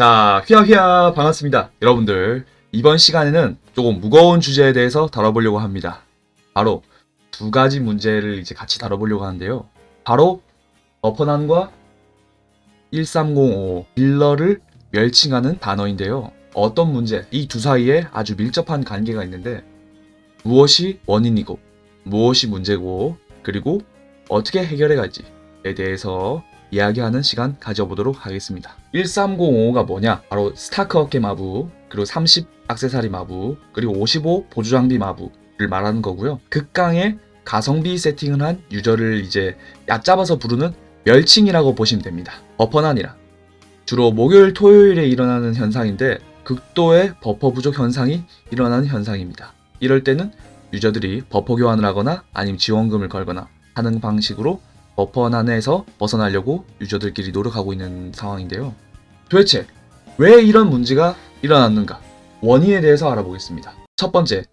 자, 휘하휘하 반갑습니다. 여러분들, 이번 시간에는 조금 무거운 주제에 대해서 다뤄보려고 합니다. 바로 두 가지 문제를 이제 같이 다뤄보려고 하는데요. 바로 어퍼난과 1305 딜러를 멸칭하는 단어인데요. 어떤 문제, 이 두 사이에 아주 밀접한 관계가 있는데 무엇이 원인이고 무엇이 문제고 그리고 어떻게 해결해 갈지에 대해서 이야기하는 시간 가져보도록 하겠습니다. 1305가 뭐냐? 바로 스타크 어깨 마부, 그리고 30 악세사리 마부, 그리고 55 보조 장비 마부를 말하는 거고요. 극강의 가성비 세팅을 한 유저를 이제 얕잡아서 부르는 멸칭이라고 보시면 됩니다. 버퍼난이라. 주로 목요일, 토요일에 일어나는 현상인데 극도의 버퍼 부족 현상이 일어나는 현상입니다. 이럴 때는 유저들이 버퍼 교환을 하거나 아니면 지원금을 걸거나 하는 방식으로 버퍼 난에서 벗어나려고 유저들끼리 노력하고 있는 상황인데요. 도대체 왜 이런 문제가 일어났는가? 원인에 대해서 알아보겠습니다. 첫 번째,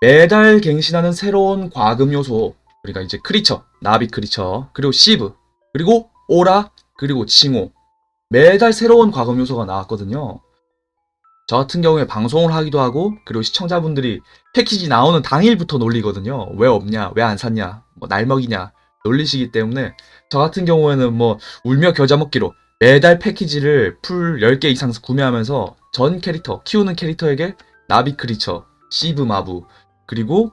매달 갱신하는 새로운 과금 요소, 우리가 이제 크리처, 나비 크리처, 그리고 시브, 그리고 오라, 그리고 칭호. 매달 새로운 과금 요소가 나왔거든요. 저 같은 경우에 방송을 하기도 하고, 그리고 시청자분들이 패키지 나오는 당일부터 놀리거든요. 왜 없냐, 왜 안 샀냐, 뭐 날먹이냐, 놀리시기 때문에 저 같은 경우에는 뭐 울며 겨자 먹기로 매달 패키지를 풀 10개 이상 구매하면서 전 캐릭터, 키우는 캐릭터에게 나비 크리처, 시브 마부, 그리고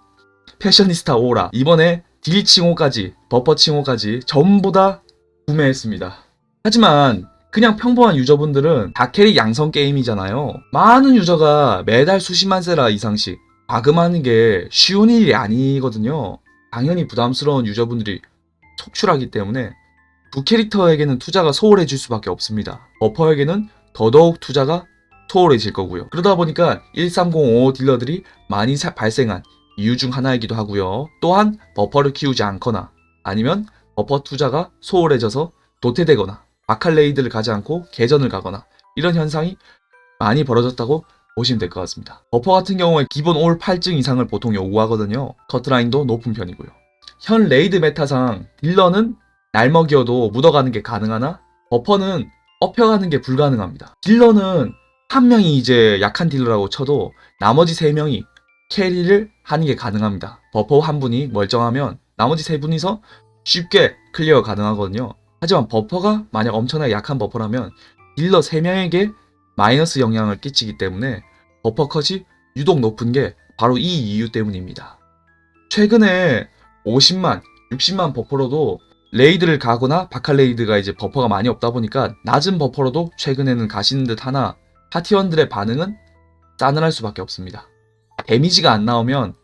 패셔니스타 오라, 이번에 딜 칭호까지, 버퍼 칭호까지 전부 다 구매했습니다. 하지만 그냥 평범한 유저분들은 다 캐릭 양성 게임이잖아요. 많은 유저가 매달 수십만 세라 이상씩 과금하는 게 쉬운 일이 아니거든요. 당연히 부담스러운 유저분들이 속출하기 때문에 두 캐릭터에게는 투자가 소홀해질 수밖에 없습니다. 버퍼에게는 더더욱 투자가 소홀해질 거고요. 그러다 보니까 1305 딜러들이 많이 사- 발생한 이유 중 하나이기도 하고요. 또한 버퍼를 키우지 않거나 아니면 버퍼 투자가 소홀해져서 도태되거나 바칼레이드를 가지 않고 개전을 가거나 이런 현상이 많이 벌어졌다고 보시면 될 것 같습니다. 버퍼 같은 경우에 기본 올 8증 이상을 보통 요구하거든요. 커트라인도 높은 편이고요. 현 레이드 메타상 딜러는 날먹이어도 묻어가는 게 가능하나 버퍼는 업혀가는 게 불가능합니다. 딜러는 한 명이 이제 약한 딜러라고 쳐도 나머지 세 명이 캐리를 하는 게 가능합니다. 버퍼 한 분이 멀쩡하면 나머지 세 분이서 쉽게 클리어 가능하거든요. 하지만 버퍼가 만약 엄청나게 약한 버퍼라면 딜러 세 명에게 마이너스 영향을 끼치기 때문에 버퍼 컷이 유독 높은 게 바로 이 이유 때문입니다. 최근에 50만, 60만 버퍼로도 레이드를 가거나 바칼레이드가 이제 버퍼가 많이 없다 보니까 낮은 버퍼로도 최근에는 가시는 듯 하나 파티원들의 반응은 싸늘할 수밖에 없습니다. 데미지가 안 나오면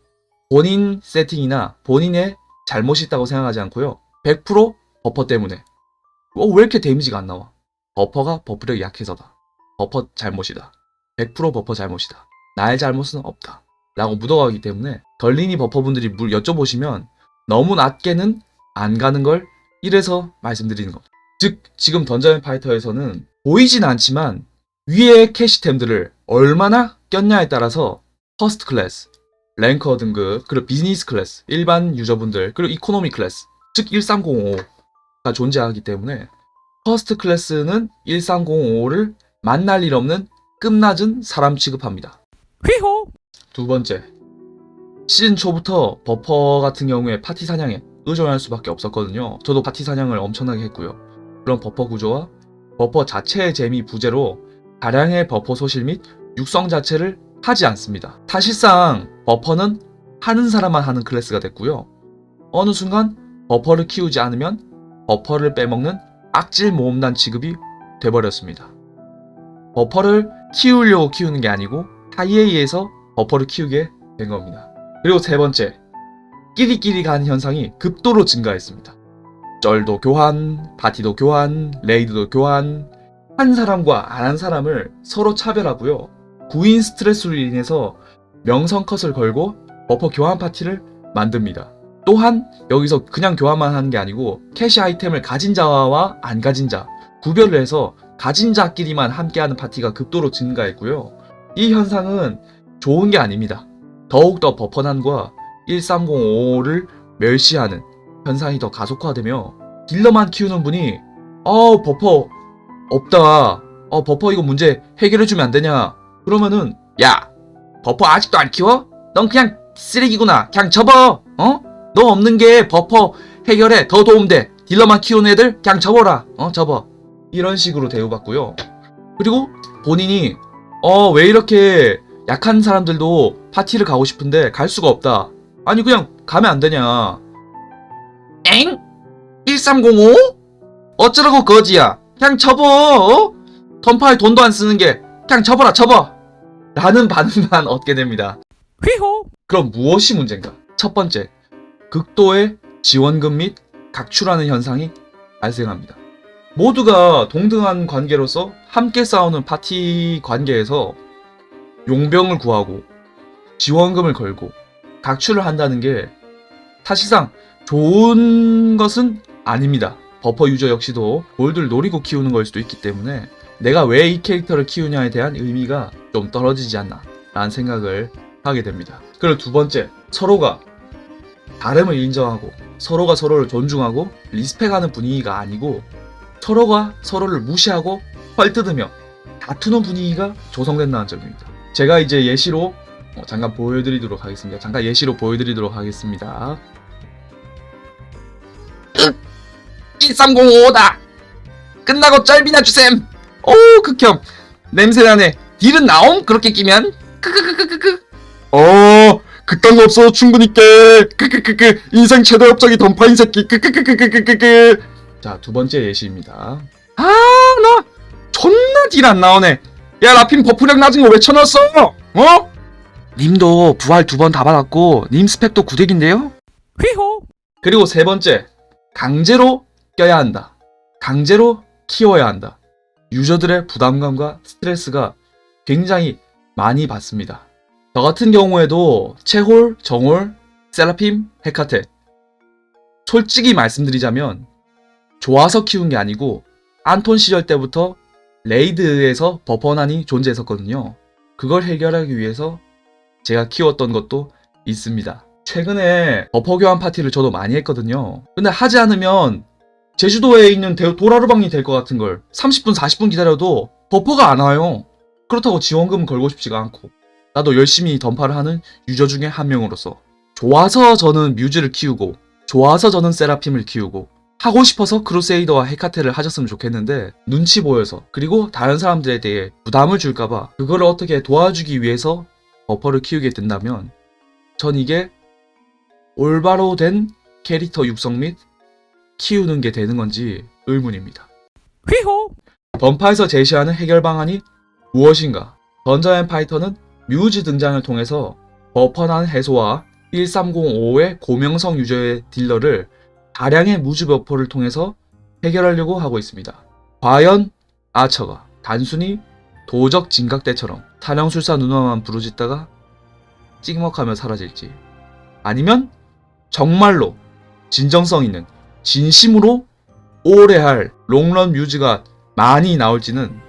본인 세팅이나 본인의 잘못이 있다고 생각하지 않고요. 100% 버퍼 때문에 어, 왜 이렇게 데미지가 안 나와? 버퍼가 버프력이 약해서다. 버퍼 잘못이다. 100% 버퍼 잘못이다. 나의 잘못은 없다. 라고 묻어가기 때문에 덜리니 버퍼분들이 물 여쭤보시면 너무 낮게는 안 가는 걸 이래서 말씀드리는 겁니다. 즉 지금 던전 파이터에서는 보이진 않지만 위에 캐시템들을 얼마나 꼈냐에 따라서 퍼스트 클래스, 랭커 등급, 그리고 비즈니스 클래스, 일반 유저분들, 그리고 이코노미 클래스, 즉 1305가 존재하기 때문에 퍼스트 클래스는 1305를 만날 일 없는 끝낮은 사람 취급합니다. 휘호 두 번째, 시즌 초부터 버퍼 같은 경우에 파티 사냥에 의존할 수밖에 없었거든요. 저도 파티 사냥을 엄청나게 했고요. 그런 버퍼 구조와 버퍼 자체의 재미 부재로 다량의 버퍼 소실 및 육성 자체를 하지 않습니다. 사실상 버퍼는 하는 사람만 하는 클래스가 됐고요. 어느 순간 버퍼를 키우지 않으면 버퍼를 빼먹는 악질 모험단 취급이 돼버렸습니다. 버퍼를 키우려고 키우는 게 아니고 타이에 의해서 버퍼를 키우게 된 겁니다. 그리고 세 번째, 끼리끼리 가는 현상이 급도로 증가했습니다. 쩔도 교환, 파티도 교환, 레이드도 교환, 한 사람과 안 한 사람을 서로 차별하고요. 구인 스트레스로 인해서 명성 컷을 걸고 버퍼 교환 파티를 만듭니다. 또한 여기서 그냥 교환만 하는 게 아니고 캐시 아이템을 가진 자와 안 가진 자 구별을 해서 가진 자끼리만 함께하는 파티가 급도로 증가했고요. 이 현상은 좋은 게 아닙니다. 더욱더 버퍼난과 1305를 멸시하는 현상이 더 가속화되며 딜러만 키우는 분이 어 버퍼 없다. 어 버퍼 이거 문제 해결해주면 안 되냐? 그러면은 야 버퍼 아직도 안 키워? 넌 그냥 쓰레기구나. 그냥 접어. 어? 너 없는 게 버퍼 해결에 더 도움돼. 딜러만 키우는 애들 그냥 접어라. 어 접어. 이런 식으로 대우받고요. 그리고 본인이 어 왜 이렇게 약한 사람들도 파티를 가고 싶은데 갈 수가 없다 아니 그냥 가면 안 되냐 엥? 1305? 어쩌라고 거지야 그냥 접어 어? 던파에 돈도 안 쓰는 게 그냥 접어라 접어 라는 반응만 얻게 됩니다 휘호 그럼 무엇이 문제인가? 첫 번째, 극도의 지원금 및 각출하는 현상이 발생합니다. 모두가 동등한 관계로서 함께 싸우는 파티 관계에서 용병을 구하고 지원금을 걸고 각출을 한다는 게 사실상 좋은 것은 아닙니다. 버퍼 유저 역시도 골드를 노리고 키우는 걸 수도 있기 때문에 내가 왜 이 캐릭터를 키우냐에 대한 의미가 좀 떨어지지 않나 라는 생각을 하게 됩니다. 그리고 두 번째, 서로가 다름을 인정하고 서로가 서로를 존중하고 리스펙하는 분위기가 아니고 서로가 서로를 무시하고 헐뜯으며 다투는 분위기가 조성된다는 점입니다. 제가 이제 예시로 어, 잠깐 보여드리도록 하겠습니다. 잠깐 예시로 보여드리도록 하겠습니다. 1305다! 끝나고 짤비나 주셈! 오 극혐! 냄새나네! 딜은 나옴? 그렇게 끼면? 크크크크크크 어, 그딴 거 없어. 충분히 깨. 크크크크. 인생 최대 업적이 던파인 새끼. 크크크크크크크. 자, 두 번째 예시입니다. 아, 너 존나 딜 안 나오네. 야, 라핀 버프력 낮은 거 왜 쳐놨어? 어? 님도 부활 두 번 다 받았고 님 스펙도 구덱인데요? 휘호 그리고 세 번째, 강제로 껴야 한다. 강제로 키워야 한다. 유저들의 부담감과 스트레스가 굉장히 많이 받습니다. 저 같은 경우에도 체홀, 정홀, 세라핌, 헤카테. 솔직히 말씀드리자면 좋아서 키운 게 아니고 안톤 시절 때부터 레이드에서 버퍼난이 존재했었거든요. 그걸 해결하기 위해서 제가 키웠던 것도 있습니다. 최근에 버퍼 교환 파티를 저도 많이 했거든요. 근데 하지 않으면 제주도에 있는 대- 도라르방이 될 것 같은 걸 30분, 40분 기다려도 버퍼가 안 와요. 그렇다고 지원금 걸고 싶지가 않고. 나도 열심히 던파를 하는 유저 중에 한 명으로서. 좋아서 저는 뮤즈를 키우고, 좋아서 저는 세라핌을 키우고, 하고 싶어서 크루세이더와 헤카테를 하셨으면 좋겠는데, 눈치 보여서, 그리고 다른 사람들에 대해 부담을 줄까봐, 그거를 어떻게 도와주기 위해서 버퍼를 키우게 된다면, 전 이게 올바로 된 캐릭터 육성 및 키우는 게 되는 건지 의문입니다. 휘호 던파에서 제시하는 해결 방안이 무엇인가? 던전 앤 파이터는 뮤즈 등장을 통해서 버퍼난 해소와 1305의 고명성 유저의 딜러를 다량의 무즈 버퍼를 통해서 해결하려고 하고 있습니다. 과연 아처가 단순히 도적 진각대처럼 타령술사 누나만 부르짖다가 찍먹하며 사라질지 아니면 정말로 진정성 있는 진심으로 오래 할 롱런 뮤즈가 많이 나올지는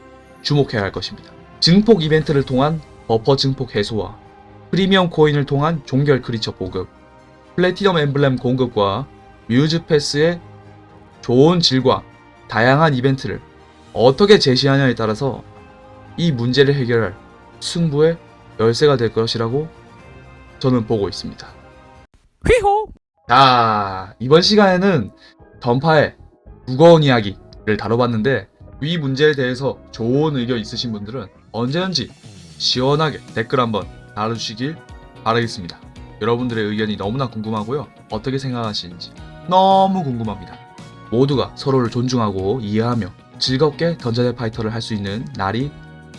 주목해야 할 것입니다. 증폭 이벤트를 통한 버퍼 증폭 해소와 프리미엄 코인을 통한 종결 크리처 보급, 플래티넘 엠블렘 공급과 뮤즈 패스의 좋은 질과 다양한 이벤트를 어떻게 제시하냐에 따라서 이 문제를 해결할 승부의 열쇠가 될 것이라고 저는 보고 있습니다. 휘호 자, 이번 시간에는 던파의 무거운 이야기를 다뤄봤는데 이 문제에 대해서 좋은 의견 있으신 분들은 언제든지 시원하게 댓글 한번 달아주시길 바라겠습니다. 여러분들의 의견이 너무나 궁금하고요. 어떻게 생각하시는지 너무 궁금합니다. 모두가 서로를 존중하고 이해하며 즐겁게 던전의 파이터를 할 수 있는 날이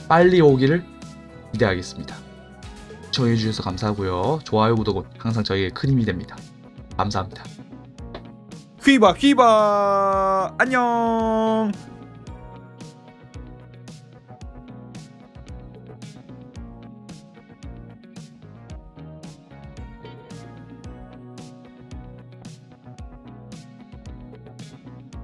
빨리 오기를 기대하겠습니다. 시청해주셔서 감사하고요. 좋아요, 구독은 항상 저에게 큰 힘이 됩니다. 감사합니다. 휘바 휘바 안녕